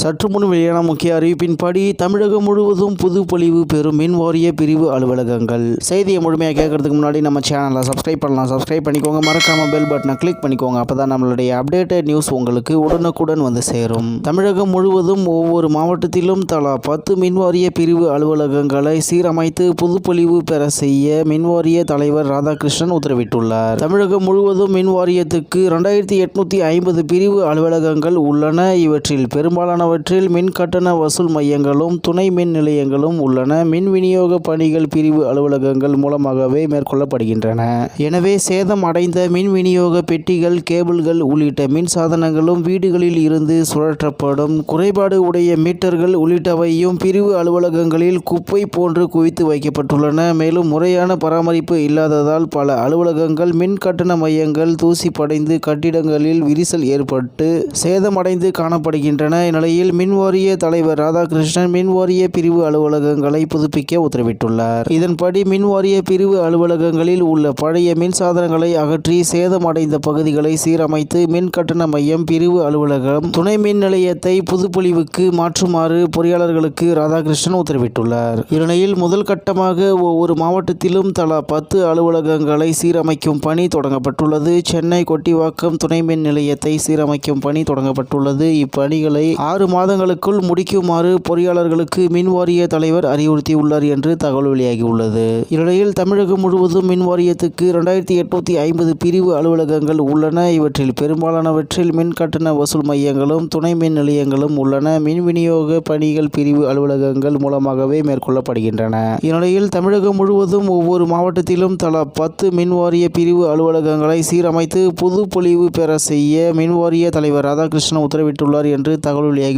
சற்று முன் வெளியான முக்கிய அறிவிப்பின்படி தமிழகம் முழுவதும் புது பொலிவு பெறும் மின் வாரிய பிரிவு அலுவலகங்கள். செய்தியை முழுமையாக கேட்கறதுக்கு முன்னாடி நம்ம சேனலை சப்ஸ்கிரைப் பண்ணலாம். சப்ஸ்கிரைப் பண்ணிக்கோங்க. மறக்காம பெல் பட்டனை கிளிக் பண்ணிக்கோங்க. அப்பதான் நம்மளுடைய அப்டேட்டட் நியூஸ் உங்களுக்கு உடனுக்குடன் வந்து சேரும். தமிழகம் முழுவதும் ஒவ்வொரு மாவட்டத்திலும் தலா பத்து மின்வாரிய பிரிவு அலுவலகங்களை சீரமைத்து புதுப்பொழிவு பெற செய்ய மின்வாரிய தலைவர் ராதாகிருஷ்ணன் உத்தரவிட்டுள்ளார். தமிழகம் முழுவதும் மின் வாரியத்துக்கு ரெண்டாயிரத்தி எட்நூத்தி ஐம்பது பிரிவு அலுவலகங்கள் உள்ளன. இவற்றில் பெரும்பாலான பெரும்பாலானவற்றில் மின் கட்டண வசூல் மையங்களும் துணை மின் நிலையங்களும் உள்ளன. மின் விநியோக பணிகள் பிரிவு அலுவலகங்கள் மூலமாகவே மேற்கொள்ளப்படுகின்றன. எனவே சேதம் அடைந்த மின் விநியோக பெட்டிகள் கேபிள்கள் உள்ளிட்ட மின் சாதனங்களும் வீடுகளில் இருந்து சுழற்றப்படும். குறைபாடு உடைய மீட்டர்கள் உள்ளிட்டவையும் பிரிவு அலுவலகங்களில் குப்பை போன்று குவித்து வைக்கப்பட்டுள்ளன. மேலும் முறையான பராமரிப்பு இல்லாததால் பல அலுவலகங்கள் மின் கட்டண மையங்கள் தூசி படைந்து கட்டிடங்களில் விரிசல் ஏற்பட்டு சேதமடைந்து காணப்படுகின்றன. இந்நிலையில் மின்வாரிய தலைவர் ராதாகிருஷ்ணன் மின்வாரிய பிரிவு அலுவலகங்களை புதுப்பிக்க உத்தரவிட்டுள்ளார். இதன்படி மின்வாரிய பிரிவு அலுவலகங்களில் உள்ள பழைய மின் சாதனங்களை அகற்றி சேதமடைந்த பகுதிகளை சீரமைத்து மின் கட்டண மையம் பிரிவு அலுவலகம் துணை மின் நிலையத்தை புதுப்பொழிவுக்கு மாற்றுமாறு பொறியாளர்களுக்கு ராதாகிருஷ்ணன் உத்தரவிட்டுள்ளார். இந்நிலையில் முதல் கட்டமாக ஒவ்வொரு மாவட்டத்திலும் தலா பத்து அலுவலகங்களை சீரமைக்கும் பணி தொடங்கப்பட்டுள்ளது. சென்னை கொட்டிவாக்கம் துணை மின் நிலையத்தை சீரமைக்கும் பணி தொடங்கப்பட்டுள்ளது. இப்பணிகளை ஆறு மாதங்களுக்குள் முடிக்குமாறு பொறியாளர்களுக்கு மின் வாரிய தலைவர் அறிவுறுத்தியுள்ளார் என்று தகவல் வெளியாகியுள்ளது. இந்நிலையில் தமிழகம் முழுவதும் மின் வாரியத்துக்கு இரண்டாயிரத்தி எட்நூத்தி ஐம்பது பிரிவு அலுவலகங்கள் உள்ளன. இவற்றில் பெரும்பாலானவற்றில் மின் கட்டண வசூல் மையங்களும் துணை மின் நிலையங்களும் உள்ளன. மின் விநியோக பணிகள் பிரிவு அலுவலகங்கள் மூலமாகவே மேற்கொள்ளப்படுகின்றன. இந்நிலையில் தமிழகம் முழுவதும் ஒவ்வொரு மாவட்டத்திலும் தலா பத்து மின் வாரிய பிரிவு அலுவலகங்களை சீரமைத்து புது பொலிவு பெற செய்ய மின் வாரிய தலைவர் ராதாகிருஷ்ணன் உத்தரவிட்டுள்ளார் என்று தகவல் வெளியாகி